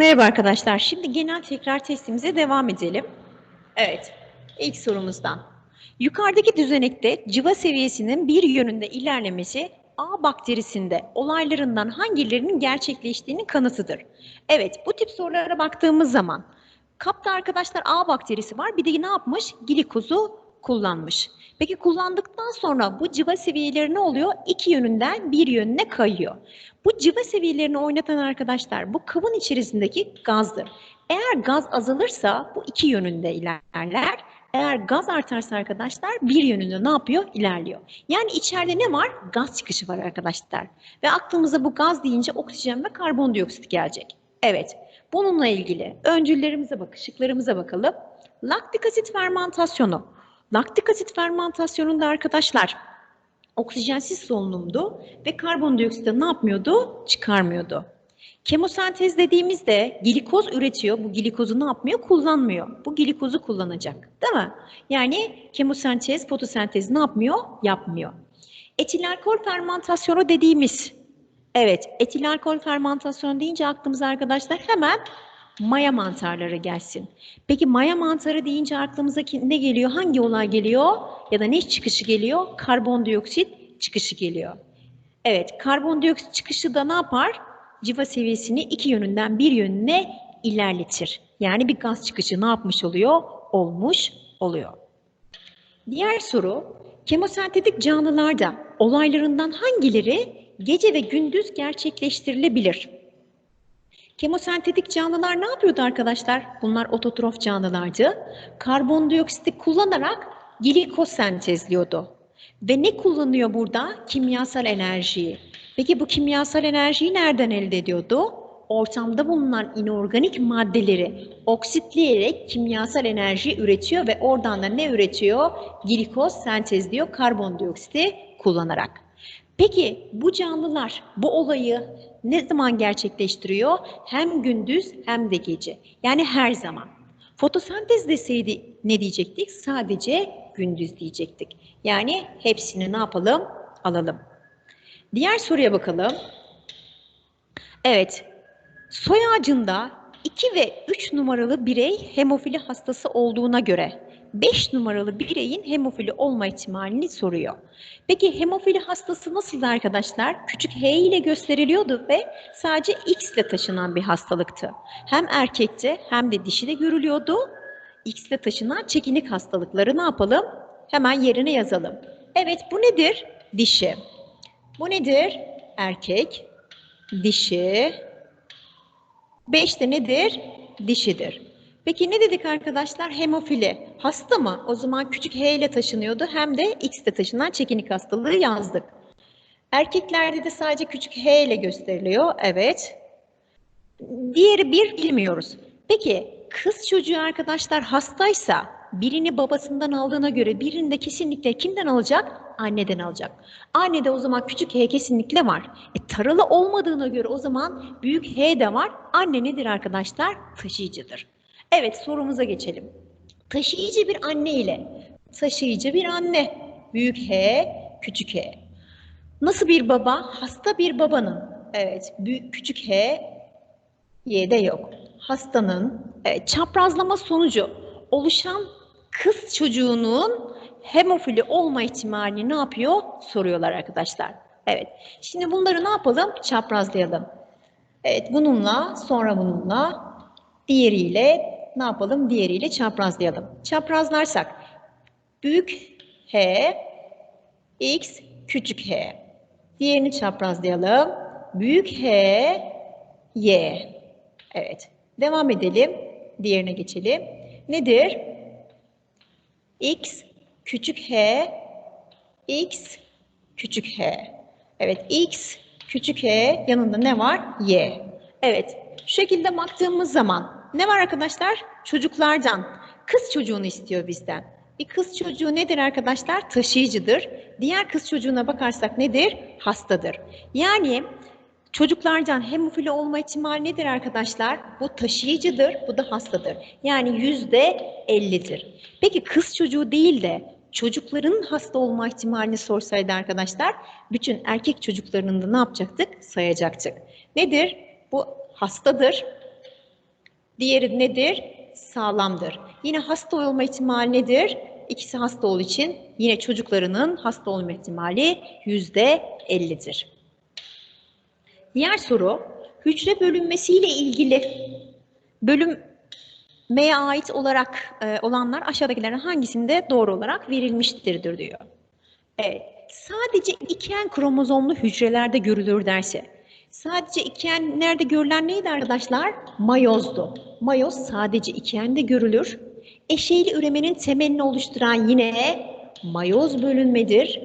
Merhaba arkadaşlar. Şimdi genel tekrar testimize devam edelim. Evet, ilk sorumuzdan. Yukarıdaki düzenekte civa seviyesinin bir yönünde ilerlemesi A bakterisinde olaylarından hangilerinin gerçekleştiğinin kanıtıdır. Evet, bu tip sorulara baktığımız zaman kapta arkadaşlar A bakterisi var. Bir de ne yapmış? Glikozu kullanmış. Peki kullandıktan sonra bu civa seviyeleri ne oluyor? İki yönünden bir yönüne kayıyor. Bu civa seviyelerini oynatan arkadaşlar bu kabın içerisindeki gazdır. Eğer gaz azalırsa bu iki yönünde ilerler. Eğer gaz artarsa arkadaşlar bir yönünde ne yapıyor? İlerliyor. Yani içeride ne var? Gaz çıkışı var arkadaşlar. Ve aklımıza bu gaz deyince oksijen ve karbondioksit gelecek. Evet. Bununla ilgili öncüllerimize bak, şıklarımıza bakalım. Laktik asit fermentasyonu. Laktik asit fermentasyonunda arkadaşlar oksijensiz solunumdu ve karbondioksit de ne yapmıyordu? Çıkarmıyordu. Kemosentez dediğimizde glikoz üretiyor. Bu glikozu ne yapmıyor? Kullanmıyor. Bu glikozu kullanacak. Değil mi? Yani kemosentez, fotosentez ne yapmıyor? Yapmıyor. Etil alkol fermentasyonu dediğimiz Evet, etil alkol fermentasyonu deyince aklımıza arkadaşlar hemen maya mantarları gelsin. Peki maya mantarı deyince aklımıza ne geliyor? Hangi olay geliyor? Ya da ne çıkışı geliyor? Karbondioksit çıkışı geliyor. Evet, karbondioksit çıkışı da ne yapar? Civa seviyesini iki yönünden bir yönüne ilerletir. Yani bir gaz çıkışı ne yapmış oluyor? Olmuş oluyor. Diğer soru, kemosentetik canlılarda olaylarından hangileri gece ve gündüz gerçekleştirilebilir? Kemosentetik canlılar ne yapıyordu arkadaşlar? Bunlar ototrof canlılardı. Karbondioksiti kullanarak glikoz sentezliyordu. Ve ne kullanıyor burada? Kimyasal enerjiyi. Peki bu kimyasal enerjiyi nereden elde ediyordu? Ortamda bulunan inorganik maddeleri oksitleyerek kimyasal enerji üretiyor ve oradan da ne üretiyor? Glikoz sentezliyor karbondioksiti kullanarak. Peki bu canlılar bu olayı ne zaman gerçekleştiriyor? Hem gündüz hem de gece. Yani her zaman. Fotosentez deseydi ne diyecektik? Sadece gündüz diyecektik. Yani hepsini ne yapalım? Alalım. Diğer soruya bakalım. Evet. Soy ağacında 2 ve 3 numaralı birey hemofili hastası olduğuna göre 5 numaralı bireyin hemofili olma ihtimalini soruyor. Peki hemofili hastası nasıldı arkadaşlar? Küçük H ile gösteriliyordu ve sadece X ile taşınan bir hastalıktı. Hem erkekte hem de dişide görülüyordu. X ile taşınan çekinik hastalıkları ne yapalım? Hemen yerine yazalım. Evet bu nedir? Dişi. Bu nedir? Erkek. Dişi. 5 de nedir? Dişidir. Peki ne dedik arkadaşlar? Hemofili. Hasta mı? O zaman küçük H ile taşınıyordu. Hem de X ile taşınan çekinik hastalığı yazdık. Erkeklerde de sadece küçük H ile gösteriliyor. Evet. Diğeri bir bilmiyoruz. Peki kız çocuğu arkadaşlar hastaysa birini babasından aldığına göre birini de kesinlikle kimden alacak? Anneden alacak. Annede o zaman küçük H kesinlikle var. E, taralı olmadığına göre o zaman büyük H de var. Anne nedir arkadaşlar? Taşıyıcıdır. Evet sorumuza geçelim. Taşıyıcı bir anne ile taşıyıcı bir anne. Büyük H, küçük H. Nasıl bir baba? Hasta bir babanın. Evet, büyük küçük H, Y'de yok. Hastanın evet, çaprazlama sonucu oluşan kız çocuğunun hemofili olma ihtimalini ne yapıyor? Soruyorlar arkadaşlar. Evet. Şimdi bunları ne yapalım? Çaprazlayalım. Evet, bununla, sonra bununla, diğeriyle ne yapalım? Diğeriyle çaprazlayalım. Çaprazlarsak büyük H, X, küçük H. Diğerini çaprazlayalım. Büyük H, Y. Evet. Devam edelim. Diğerine geçelim. Nedir? X, küçük H, X, küçük H. Evet, X, küçük H yanında ne var? Y. Evet, şu şekilde baktığımız zaman ne var arkadaşlar? Çocuklardan. Kız çocuğunu istiyor bizden. Bir kız çocuğu nedir arkadaşlar? Taşıyıcıdır. Diğer kız çocuğuna bakarsak nedir? Hastadır. Yani çocuklardan hemofili olma ihtimali nedir arkadaşlar? Bu taşıyıcıdır, bu da hastadır. Yani yüzde ellidir. Peki kız çocuğu değil de çocukların hasta olma ihtimalini sorsaydı arkadaşlar, bütün erkek çocuklarının da ne yapacaktık? Sayacaktık. Nedir? Bu hastadır, Diğeri nedir? Sağlamdır. Yine hasta olma ihtimali nedir? İkisi hasta olduğu için yine çocuklarının hasta olma ihtimali yüzde 50'dir. Diğer soru, hücre bölünmesiyle ilgili bölünmeye ait olarak e, olanlar aşağıdakilerin hangisinde doğru olarak verilmiştir diyor. Evet, sadece iken kromozomlu hücrelerde görülür derse, sadece iken nerede görülen neydi arkadaşlar? Mayozdu. Mayoz sadece ikende görülür. Eşeyli üremenin temelini oluşturan yine mayoz bölünmedir.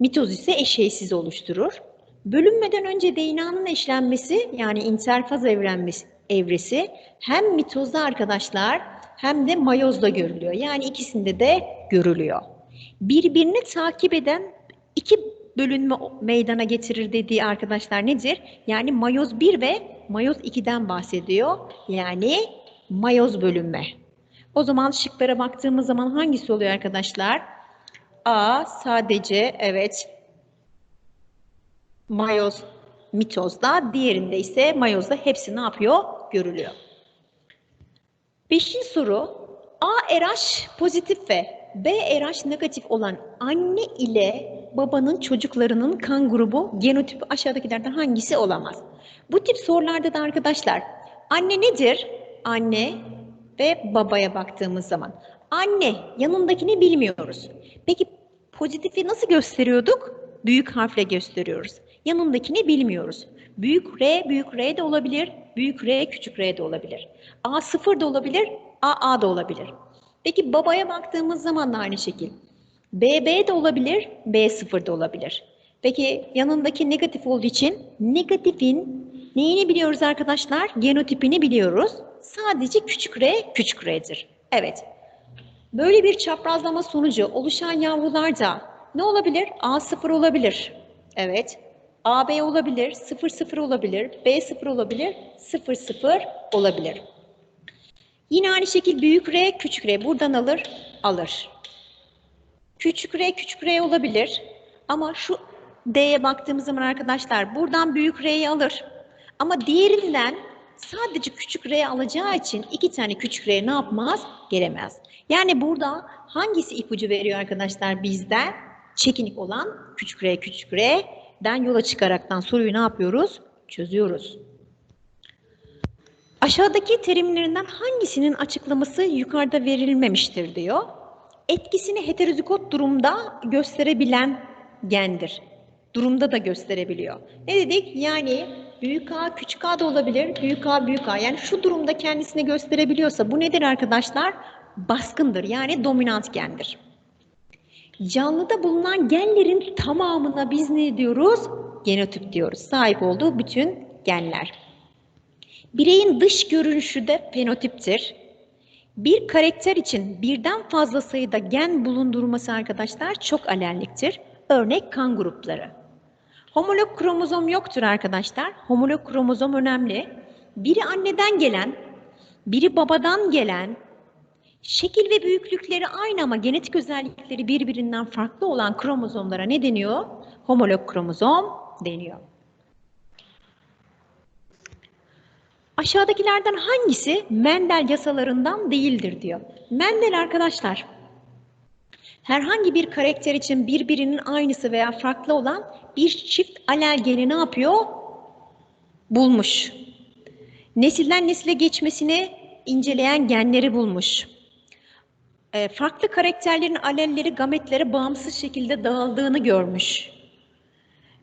Mitoz ise eşeysiz oluşturur. Bölünmeden önce DNA'nın eşlenmesi yani interfaz evrenmesi, evresi hem mitozda arkadaşlar hem de mayozda görülüyor. Yani ikisinde de görülüyor. Birbirini takip eden iki bölünme meydana getirir dediği arkadaşlar nedir? Yani mayoz 1 ve mayoz 2'den bahsediyor. Yani mayoz bölünme. O zaman şıklara baktığımız zaman hangisi oluyor arkadaşlar? A sadece evet mayoz mitozda, diğerinde ise mayozda hepsi ne yapıyor? Görülüyor. Beşinci soru. A RH pozitif ve B RH negatif olan anne ile babanın çocuklarının kan grubu genotipi aşağıdakilerden hangisi olamaz? Bu tip sorularda da arkadaşlar anne nedir? Anne ve babaya baktığımız zaman. Anne yanındakini bilmiyoruz. Peki pozitifi nasıl gösteriyorduk? Büyük harfle gösteriyoruz. Yanındakini bilmiyoruz. Büyük R, büyük R de olabilir. Büyük R, küçük R de olabilir. A sıfır da olabilir, A A da olabilir. Peki babaya baktığımız zaman da aynı şekil. B B de olabilir, B sıfır da olabilir. Peki yanındaki negatif olduğu için negatifin neyini biliyoruz arkadaşlar? Genotipini biliyoruz. Sadece küçük R, küçük R'dir. Evet. Böyle bir çaprazlama sonucu oluşan yavrularda ne olabilir? A sıfır olabilir. Evet. AB olabilir, 0 0 olabilir, B 0 olabilir, 0 0 olabilir. Yine aynı şekilde büyük R, küçük R buradan alır, alır. Küçük R, küçük R olabilir. Ama şu D'ye baktığımız zaman arkadaşlar buradan büyük R'yi alır. Ama diğerinden sadece küçük R alacağı için iki tane küçük R ne yapmaz? Gelemez. Yani burada hangisi ipucu veriyor arkadaşlar bizden? Çekinik olan küçük R, küçük R den yola çıkaraktan soruyu ne yapıyoruz? Çözüyoruz. Aşağıdaki terimlerinden hangisinin açıklaması yukarıda verilmemiştir diyor. Etkisini heterozigot durumda gösterebilen gendir. Durumda da gösterebiliyor. Ne dedik? Yani büyük A, küçük A da olabilir. Büyük A, büyük A. Yani şu durumda kendisini gösterebiliyorsa bu nedir arkadaşlar? Baskındır. Yani dominant gendir. Canlıda bulunan genlerin tamamına biz ne diyoruz? Genotip diyoruz. Sahip olduğu bütün genler. Bireyin dış görünüşü de fenotiptir. Bir karakter için birden fazla sayıda gen bulundurması arkadaşlar çok alelliktir. Örnek kan grupları. Homolog kromozom yoktur arkadaşlar. Homolog kromozom önemli. Biri anneden gelen, biri babadan gelen, Şekil ve büyüklükleri aynı ama genetik özellikleri birbirinden farklı olan kromozomlara ne deniyor? Homolog kromozom deniyor. Aşağıdakilerden hangisi Mendel yasalarından değildir diyor. Mendel arkadaşlar herhangi bir karakter için birbirinin aynısı veya farklı olan bir çift alel geni ne yapıyor? Bulmuş. Nesilden nesile geçmesini inceleyen genleri bulmuş e, farklı karakterlerin alelleri gametlere bağımsız şekilde dağıldığını görmüş.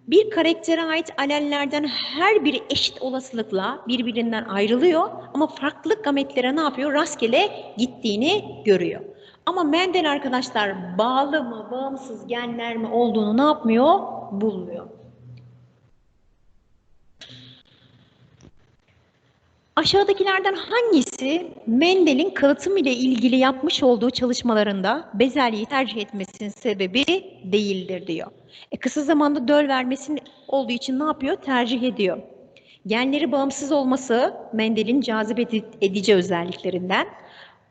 Bir karaktere ait alellerden her biri eşit olasılıkla birbirinden ayrılıyor ama farklı gametlere ne yapıyor? Rastgele gittiğini görüyor. Ama Mendel arkadaşlar bağlı mı, bağımsız genler mi olduğunu ne yapmıyor? Bulmuyor. Aşağıdakilerden hangisi Mendel'in kalıtım ile ilgili yapmış olduğu çalışmalarında bezelyeyi tercih etmesinin sebebi değildir diyor. E, kısa zamanda döl vermesinin olduğu için ne yapıyor? Tercih ediyor. Genleri bağımsız olması Mendel'in cazip edici özelliklerinden.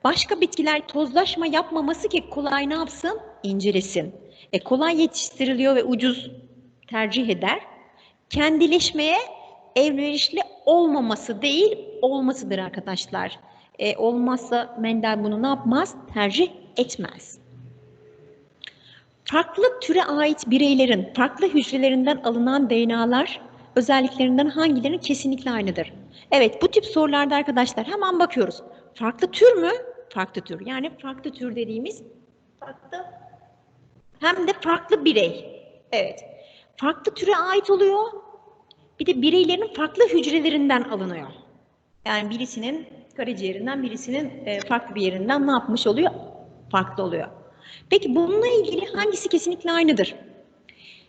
Başka bitkiler tozlaşma yapmaması ki kolay ne yapsın? İncelesin. E, kolay yetiştiriliyor ve ucuz tercih eder. Kendileşmeye elverişli olmaması değil, olmasıdır arkadaşlar. E, olmazsa Mendel bunu ne yapmaz? Tercih etmez. Farklı türe ait bireylerin farklı hücrelerinden alınan DNA'lar özelliklerinden hangilerinin kesinlikle aynıdır? Evet bu tip sorularda arkadaşlar hemen bakıyoruz. Farklı tür mü? Farklı tür. Yani farklı tür dediğimiz farklı hem de farklı birey. Evet. Farklı türe ait oluyor. Bir de bireylerin farklı hücrelerinden alınıyor. Yani birisinin karaciğerinden, birisinin e, farklı bir yerinden ne yapmış oluyor? Farklı oluyor. Peki bununla ilgili hangisi kesinlikle aynıdır?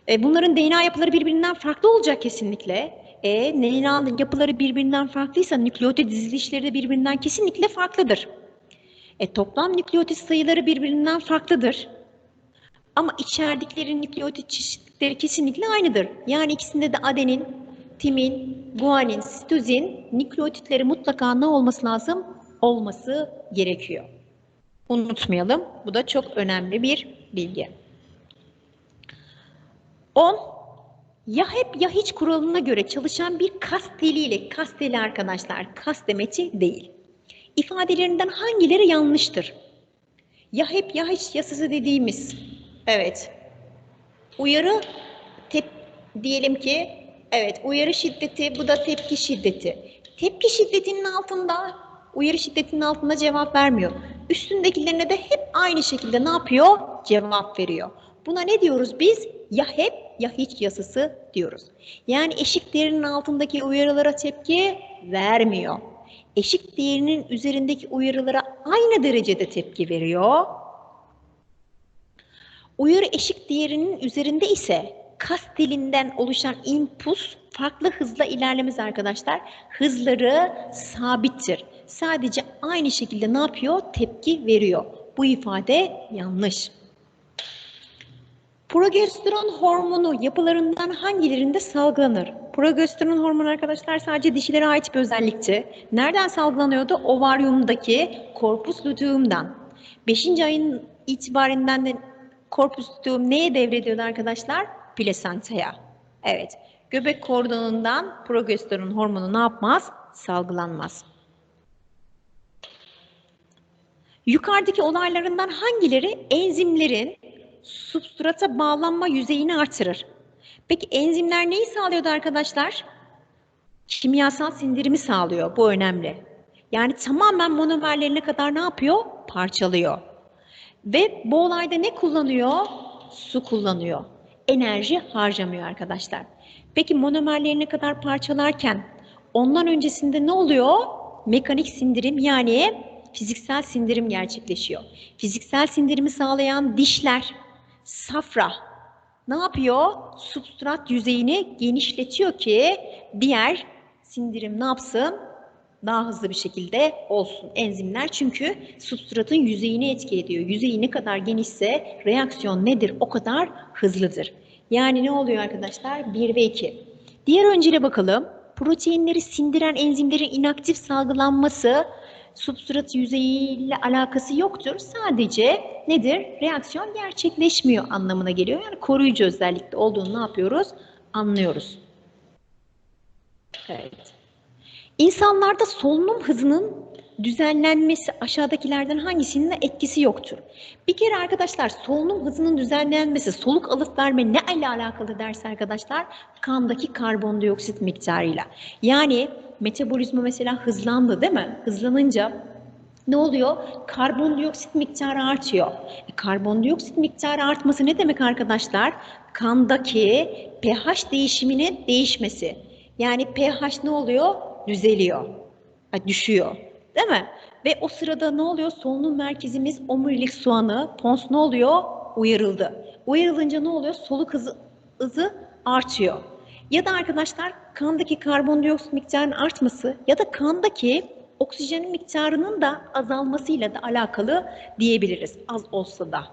E, bunların DNA yapıları birbirinden farklı olacak kesinlikle. E, DNA yapıları birbirinden farklıysa nükleotit dizilişleri de birbirinden kesinlikle farklıdır. E, toplam nükleotit sayıları birbirinden farklıdır. Ama içerdikleri nükleotit çeşitleri kesinlikle aynıdır. Yani ikisinde de adenin, timin, guanin, sitozin nükleotitleri mutlaka ne olması lazım? Olması gerekiyor. Unutmayalım. Bu da çok önemli bir bilgi. 10. Ya hep ya hiç kuralına göre çalışan bir kas teliyle, kas teli arkadaşlar, kas demeti değil. İfadelerinden hangileri yanlıştır? Ya hep ya hiç yasası dediğimiz, evet. Uyarı, tep, diyelim ki, evet uyarı şiddeti, bu da tepki şiddeti. Tepki şiddetinin altında, uyarı şiddetinin altında cevap vermiyor. Üstündekilerine de hep aynı şekilde ne yapıyor? Cevap veriyor. Buna ne diyoruz biz? Ya hep ya hiç yasası diyoruz. Yani eşik değerinin altındaki uyarılara tepki vermiyor. Eşik değerinin üzerindeki uyarılara aynı derecede tepki veriyor. Uyarı eşik değerinin üzerinde ise kas dilinden oluşan impuls farklı hızla ilerlemez arkadaşlar. Hızları sabittir. Sadece aynı şekilde ne yapıyor? Tepki veriyor. Bu ifade yanlış. Progesteron hormonu yapılarından hangilerinde salgılanır? Progesteron hormonu arkadaşlar sadece dişilere ait bir özellikti. Nereden salgılanıyordu? Ovaryumdaki korpus luteum'dan. Beşinci ayın itibarinden de korpus luteum neye devrediyordu arkadaşlar? Plasentaya. Evet. Göbek kordonundan progesteron hormonu ne yapmaz? Salgılanmaz. Yukarıdaki olaylarından hangileri enzimlerin substrata bağlanma yüzeyini artırır? Peki enzimler neyi sağlıyordu arkadaşlar? Kimyasal sindirimi sağlıyor. Bu önemli. Yani tamamen monomerlerine kadar ne yapıyor? Parçalıyor. Ve bu olayda ne kullanıyor? Su kullanıyor. Enerji harcamıyor arkadaşlar. Peki monomerlerine kadar parçalarken ondan öncesinde ne oluyor? Mekanik sindirim yani fiziksel sindirim gerçekleşiyor. Fiziksel sindirimi sağlayan dişler, safra ne yapıyor? Substrat yüzeyini genişletiyor ki diğer sindirim ne yapsın? Daha hızlı bir şekilde olsun enzimler. Çünkü substratın yüzeyini etki ediyor. Yüzeyi ne kadar genişse reaksiyon nedir? O kadar hızlıdır. Yani ne oluyor arkadaşlar? 1 ve 2. Diğer öncele bakalım. Proteinleri sindiren enzimlerin inaktif salgılanması substrat yüzeyiyle alakası yoktur. Sadece nedir? Reaksiyon gerçekleşmiyor anlamına geliyor. Yani koruyucu özellikte olduğunu ne yapıyoruz? Anlıyoruz. Evet. İnsanlarda solunum hızının düzenlenmesi aşağıdakilerden hangisinin etkisi yoktur? Bir kere arkadaşlar solunum hızının düzenlenmesi soluk alıp verme ne ile alakalı derse arkadaşlar kandaki karbondioksit miktarıyla. Yani metabolizma mesela hızlandı değil mi? Hızlanınca ne oluyor? Karbondioksit miktarı artıyor. E, karbondioksit miktarı artması ne demek arkadaşlar? Kandaki pH değişiminin değişmesi. Yani pH ne oluyor? Düzeliyor. düşüyor. Değil mi? Ve o sırada ne oluyor? Solunum merkezimiz omurilik soğanı, pons ne oluyor? Uyarıldı. Uyarılınca ne oluyor? Soluk hızı, hızı artıyor. Ya da arkadaşlar kandaki karbondioksit miktarının artması ya da kandaki oksijenin miktarının da azalmasıyla da alakalı diyebiliriz az olsa da.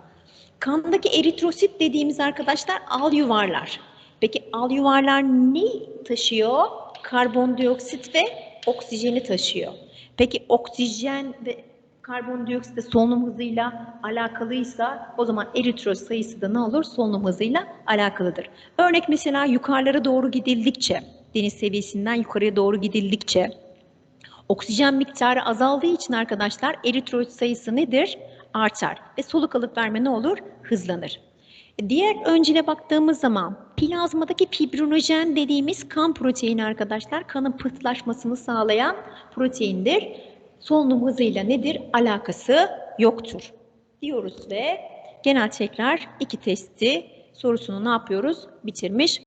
Kandaki eritrosit dediğimiz arkadaşlar al yuvarlar. Peki al yuvarlar ne taşıyor? Karbondioksit ve oksijeni taşıyor. Peki oksijen ve karbondioksit de solunum hızıyla alakalıysa o zaman eritrosit sayısı da ne olur? Solunum hızıyla alakalıdır. Örnek mesela yukarılara doğru gidildikçe, deniz seviyesinden yukarıya doğru gidildikçe Oksijen miktarı azaldığı için arkadaşlar eritrosit sayısı nedir? Artar ve soluk alıp verme ne olur? Hızlanır. Diğer öncüle baktığımız zaman plazmadaki fibrinojen dediğimiz kan proteini arkadaşlar kanın pıhtılaşmasını sağlayan proteindir. Solunum hızıyla nedir? Alakası yoktur. Diyoruz ve genel tekrar iki testi sorusunu ne yapıyoruz? Bitirmiş